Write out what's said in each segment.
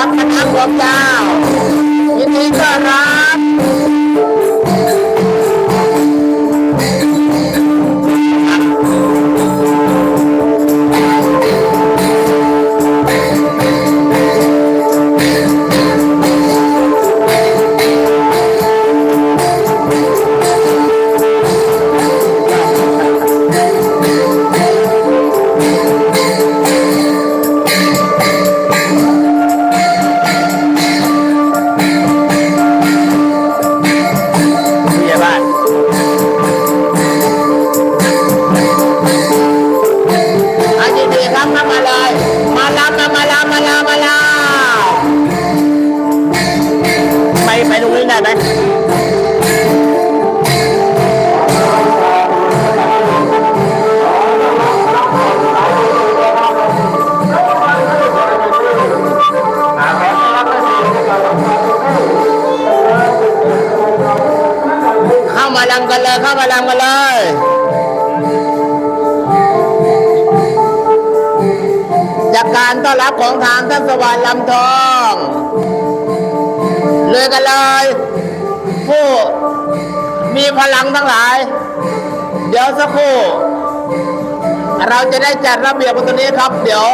รับคณะรวมเจ้า มาลำกันเลยเข้ามาลำกันเลยจากการต้อนรับของทางท่านสวรรค์ลำทองเลยกันเลยผู้มีพลังทั้งหลาย เดี๋ยวสักครู่เราจะได้จัดระเบียบกันตรงนี้ครับ เดี๋ยว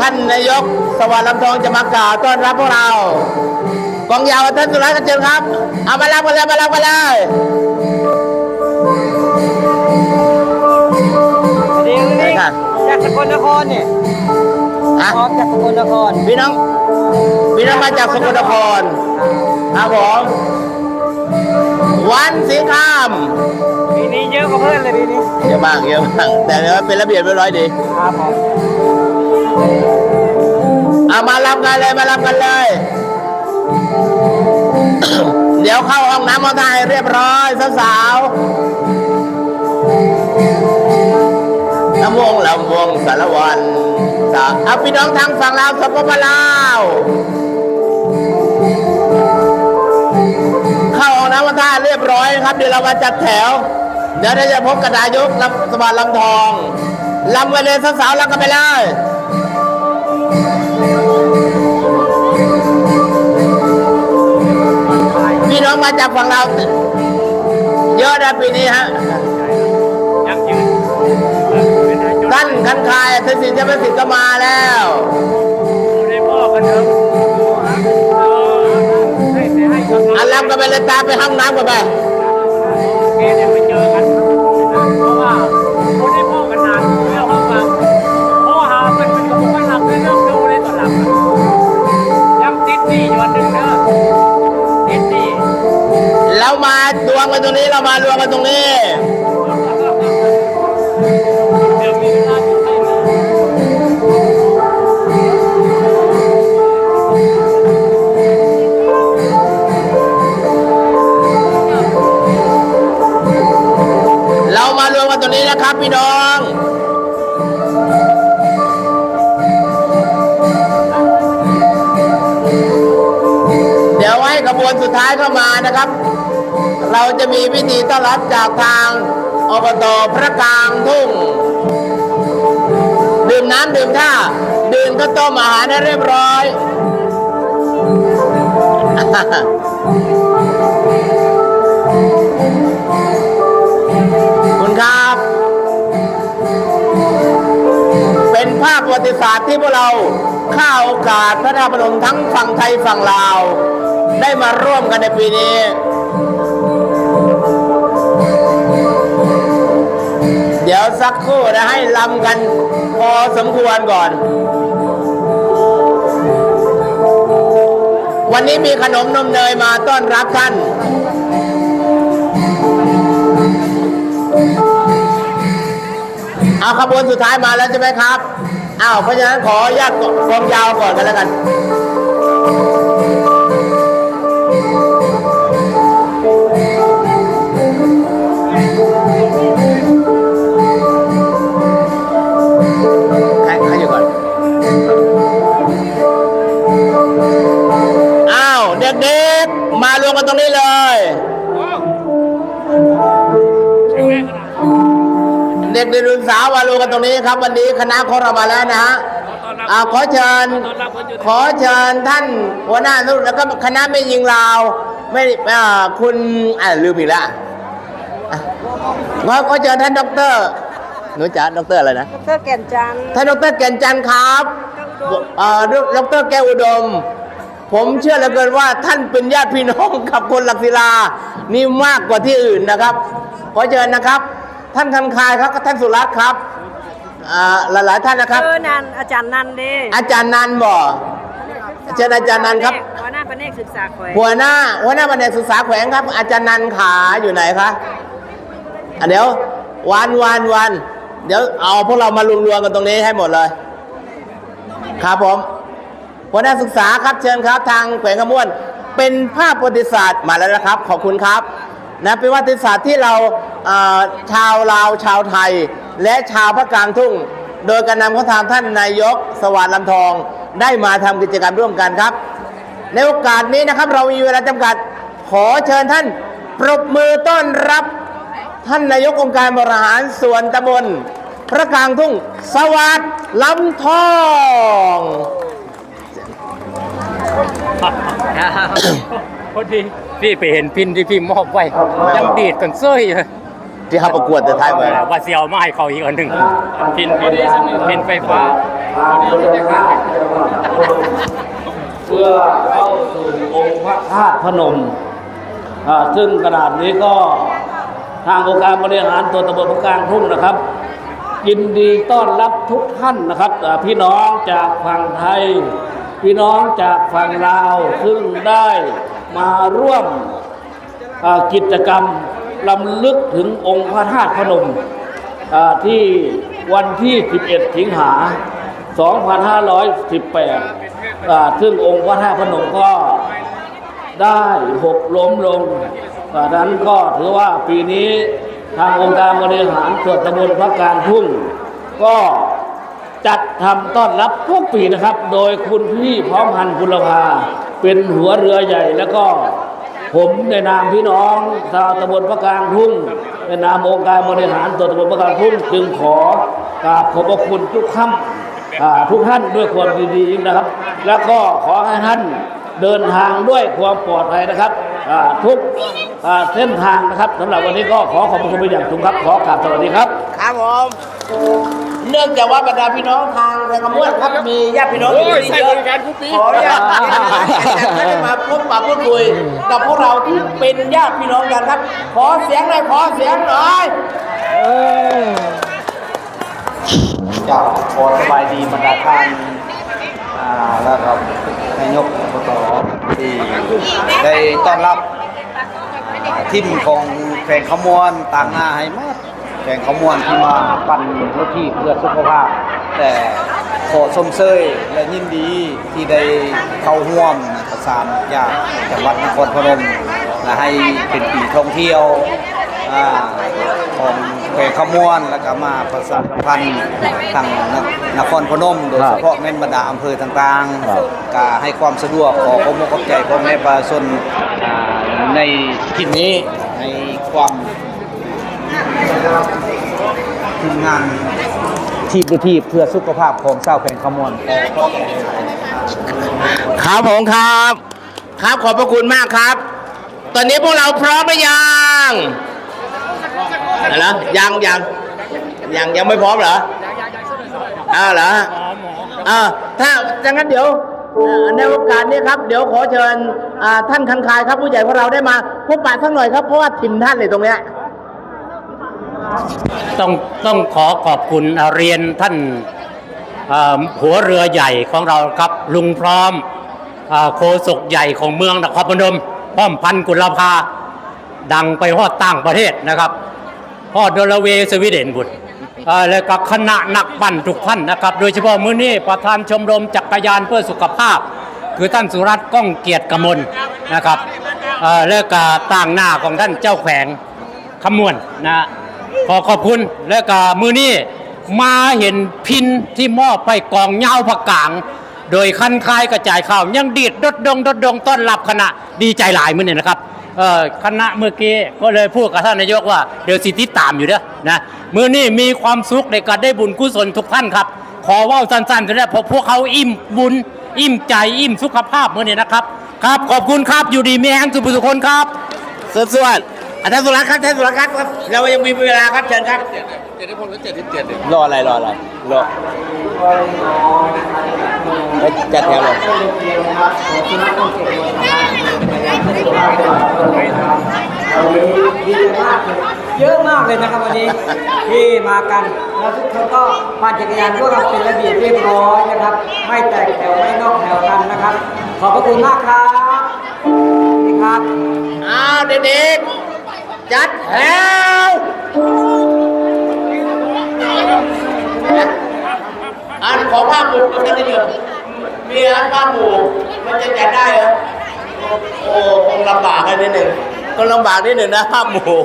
ท่านนายกสวรรค์ลำทองจะมากล่าวต้อนรับพวกเรากองยาวท่านสุรัตน์กันเชิญครับ เอามารับกันเลยมารับกันเลย สกลนครเนี่ยฮะออกจากสกลนครพี่น้องพี่น้องมาจากสกลนครครับผมวันสิงคามปีนี้เยอะกว่าเพื่อนเลยปีนี้เยอะมากเยอะมากแต่เดี๋ยวเป็นระเบียบเรียบร้อยดีครับผมเอามารับกันเลยมารับกันเลย เดี๋ยวเข้าห้องน้ำห้องท่าให้เรียบร้อยสาวๆ ลำวงลำวงสารวันสาเอาพี่น้องทางฝั่งลาวสปปลาวเข้าห้องน้ำห้องท่าเรียบร้อยนะครับ เดี๋ยวเรามาจัดแถว เดี๋ยวเราจะพบกับนายกลำสวัสดิ์ลำทองลำกันเลยสาวๆลำกันไปเลยพี่น้องมาจากฝั่งเราเยอะนะปีนี้ฮะ ท่านคันคายทศิษย์เจ้าพระสิทธิ์ก็มาแล้วได้พ่อกันเถอะให้แต่ให้กำลังอันลำกันไปเลยตามไปห้องน้ำกันไปแกเนี่ยไปเจอกันเพราะว่าคนได้พ่อกันนานแล้วห้องมาพ่อหาเป็นมันก็ไม่หลับเลยเริ่มดูเลยตอนหลับยังติดนี่อยู่วันหนึ่งเนอะติดหนี่เรามารวมกันตรงนี้เรามารวมกันตรงนี้ารวมกันตรงนี้นะครับพี่น้องเดี๋ยวให้ขบวนสุดท้ายเข้ามานะครับ เราจะมีพิธีต้อนรับจากทางอบตพระกลางทุ่ง ดื่มน้ำดื่มท่า ดื่มข้าวต้มอาหารให้เรียบร้อย ภาพประวัติศาสตร์ที่พวกเราข้าโอกาสพระนาพนมทั้งฝั่งไทยฝั่งลาว ได้มาร่วมกันในปีนี้เดี๋ยวสักครู่นะให้ลำกันพอสมควรก่อน วันนี้มีขนมนมเนยมาต้อนรับท่าน เอาขบวนสุดท้ายมาแล้วใช่ไหมครับอ้าวเพราะฉะนั้นขออนุญาตกองยาวก่อนกันแล้วกันใครใครอยู่ก่อนอ้าวเด็กๆมารวมกันตรงนี้เลย เด็กๆรุ่นสาวมารวมกันตรงนี้ครับ วันนี้คณะของเรามาแล้วนะฮะตอนรับอ่าขอเชิญต้อนรับคนอยู่ขอเชิญท่านหัวหน้านุแล้วก็คณะไม่ยิงลาว ไม่อ่าคุณอ่าลืมอีกแล้วอะขอขอเชิญท่านด็อกเตอร์หนูจ๋าด็อกเตอร์อะไรนะดรแก่นจันทร์ท่านดรแก่นจันทร์ครับเอ่อดรแก้วอุดมผมเชื่อเหลือเกินว่าท่านเป็นญาติพี่น้องกับคนหลักศิลา นี่มากกว่าที่อื่นนะครับ ขอเชิญนะครับ ท่านคันคายครับท่านสุรัตน์ครับอ่าหลายๆท่านนะครับ เออนันอาจารย์นันเด้อาจารย์นันบ่เชิญอาจารย์นันครับหัวหน้าแผนกศึกษาแขวงหัวหน้าหัวหน้าแผนกศึกษาแขวงครับ อาจารย์นันขาอยู่ไหนคะอะเดี๋ยววันวันวันเดี๋ยวเอาพวกเรามารวมๆกันตรงนี้ให้หมดเลย ครับผมหัวหน้าศึกษาครับเชิญครับ ทางแขวงขมวน เป็นภาพประวัติศาสตร์มาแล้วนะครับ ขอบคุณครับ นะเป็นวัติศาสตร์ที่เราชาวลาวชาวไทย และชาวภาคกลางทุ่ง โดยการนำของทางท่านนายกสวัสดิ์ลำทอง ได้มาทำกิจกรรมร่วมกันครับ ในโอกาสนี้นะครับเรามีเวลาจำกัดขอเชิญท่านปรบมือต้อนรับ ท่านนายกองค์การบริหารส่วนตำบลพระกลางทุ่งสวัสดิ์ลำทอง พอดีพี่ไปเห็นพินที่พี่มอบไว้ยังดีดกันเซ้ยเลยที่เขาประกวดแต่ท้ายเมืองว่าเสียวมาให้เขาอีกอันหนึ่งพินพินพินไฟฟ้าเพื่อเข้าสู่องค์พระธาตุพนมอ่าซึ่งกระดาษนี้ก็ทางองค์การบริหารตัวตำบลพระกลางทุ่งนะครับ ยินดีต้อนรับทุกท่านนะครับอ่าพี่น้องจากฝั่งไทย พี่น้องจากฝั่งลาวซึ่งได้ มาร่วมกิจกรรมลำลึกถึงองค์พระธาตุพนมที่วันที่ 11 สิงหา 2518 ซึ่งองค์พระธาตุพนมก็ได้หกล้มลงดังนั้นก็ถือว่าปีนี้ทางองค์การบริหารส่วนตำบลพระการทุ่ง ก็จัดทำต้อนรับทุกปีนะครับ โดยคุณพี่พร้อมพันธ์กุลภา เป็นหัวเรือใหญ่แล้วก็ ผมในนามพี่น้องชาวตำบลพระกลางทุ่งในนามองค์การบริหารส่วนตำบลพระกลางทุ่งจึงขอกราบขอบพระคุณทุกท่านทุกท่านด้วยความดียิ่งนะครับ แล้วก็ขอให้ท่านเดินทางด้วยความปลอดภัยนะครับทุกเส้นทางนะครับสำหรับวันนี้ก็ขอขอบคุณเป็นอย่างสูงครับ ขอกราบสวัสดีครับ ครับผม เนื่องจากว่าบรรดาพี่น้องทางแรงขมวนครับมีญาติพี่น้องโอ้ยอยู่ที่ใช่เยบอะริการทุกปีขออนุญาตให้ได้มาพบปะพูดคุยกับพวกเราที่เป็นญาติพี่น้องกันครับ ขอเสียงหน่อยขอเสียงหน่อยจากขอสบายดีบรรดาท่านอ่าแล้วก็นายกอบตที่ได้ต้อนรับทิมของแขวงขมวนต่างหน้าให้มาก แขวงขมวนที่มาปั่นรถที่เพื่อสุขภาพ แต่ขอสมเสยและยินดีที่ได้เข้าร่วมประสานญาติจังหวัดนครพนมและให้เป็นปีท่องเที่ยวอ่าของแขวงขมวนแล้วก็มาประชาสัมพันธ์ทางนครพนม โดยเฉพาะแม่นบรรดาอำเภอต่างๆก็ให้ความสะดวกขอความมกขอบใจพ่อแม่ประชาชนอ่าในที่นี้ในความ ทีมงานทีมดูทีเพื่อสุขภาพของชาแขวงขมวนครับผมครับ ครับขอบพระคุณมากครับ ตอนนี้พวกเราพร้อมหรือยังอะไรนะยังยังยังยังไม่พร้อมเหรออ้าวเหรออ่าถ้าดังนั้นเดี๋ยวในโอกาสนี้ครับ เดี๋ยวขอเชิญท่านคันคายครับผู้ใหญ่ของเราได้มาพบปะสักหน่อยครับเพราะว่าถิ่นท่านเลยตรงเนี้ย ต้องต้องขอขอบคุณเรียนท่านหัวเรือใหญ่ของเราครับลุงพร้อมอโคศกใหญ่ของเมืองนครพนมป้อมพันกุลภาดังไปฮอดต่างประเทศนะครับฮอดนอร์เวย์สวีเดนบุตรแล้วก็คณะนักปั่นทุกท่านนะครับ โดยเฉพาะมื้อนี้ประธานชมรมจักรยานเพื่อสุขภาพ คือท่านสุรัตน์ก้องเกียรติกมลนะครับแล้วก็ต่างหน้าของท่านเจ้าแขวงขมวนนะ ขอขอบคุณและก็มือนี้มาเห็นพินที่มอบไปกองเหย้าผักกาง โดยคันคายกระจายข่าว ยังดีดดดดงดดดงต้อนรับคณะดีใจหลายมือเนี่ยนะครับคณะเมื่อกี้ก็เลยพูดกับท่านนายกว่าเดี๋ยวสิติดตามอยู่เด้อนะมือนี้มีความสุขในการได้บุญกุศลทุกท่านครับ ขอว่าสั้นๆก็ได้พราะพวกเขาอิ่มบุญ อิ่มใจอิ่มสุขภาพเมื่อนี้นะครับ ครับขอบคุณครับอยู่ดีมีแห้งสุขสุขคนครับสวสวด อาจารย์สุรัตน์ครับท่านสุรัตน์ครับ เรายังมีเวลาครับเชิญครับรออะไรรออะไรรอเอ้ยจัดแถวเลยดีใจมากเลยเยอะมากเลยนะครับวันนี้ที่มากันแล้วทุกคนก็ปั่นจักรยานร่วมกันเป็นระเบียบเรียบร้อยนะครับ ไม่แตกแถวไม่นอกแถวกันนะครับ ขอบพระคุณมากครับนี่ครับอ้าวเด็กๆ จัดแถวอันขอภาพหมู่กันนิดหนึ่งมีอันภาพหมู่มันจะจัดได้เหรอโอ้คงลำบากกันนิดหนึ่งก็ลำบากนิดหนึ่งนะภาพหมู่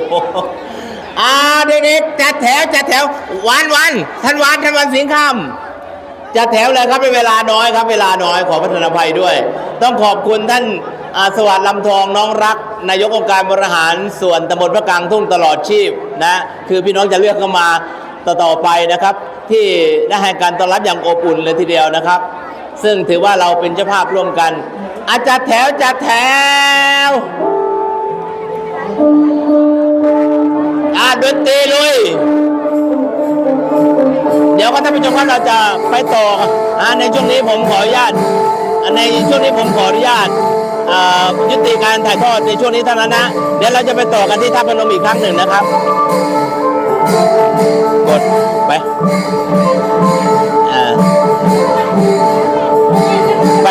อ่าเด็กๆจัดแถวจัดแถววันวันท่านวันท่านวันสิงห์คำจัดแถวเลยครับเป็นเวลาน้อยครับ เวลาน้อยขอพัฒนาภัยด้วย ต้องขอบคุณท่าน อาสวัสดิ์ลำทองน้องรัก นายกองค์การบริหารส่วนตำบลพระกลางทุ่งตลอดชีพนะคือพี่น้องจะเลือกเข้ามาต่อต่อไปนะครับ ที่ได้ให้การต้อนรับอย่างอบอุ่นเลยทีเดียวนะครับ ซึ่งถือว่าเราเป็นเจ้าภาพร่วมกัน อาจัดแถวจัดแถวอ่าดนตรีลุยเดี๋ยวก็ท่านผู้ชมครับเราจะไปต่ออในช่วงนี้ผมขออนุญาตในช่วงนี้ผมขออนุญาต ยุติการถ่ายทอดในช่วงนี้เท่านั้นนะ เดี๋ยวเราจะไปต่อกันที่ท่าพนมอีกครั้งหนึ่งนะครับ กดไปไป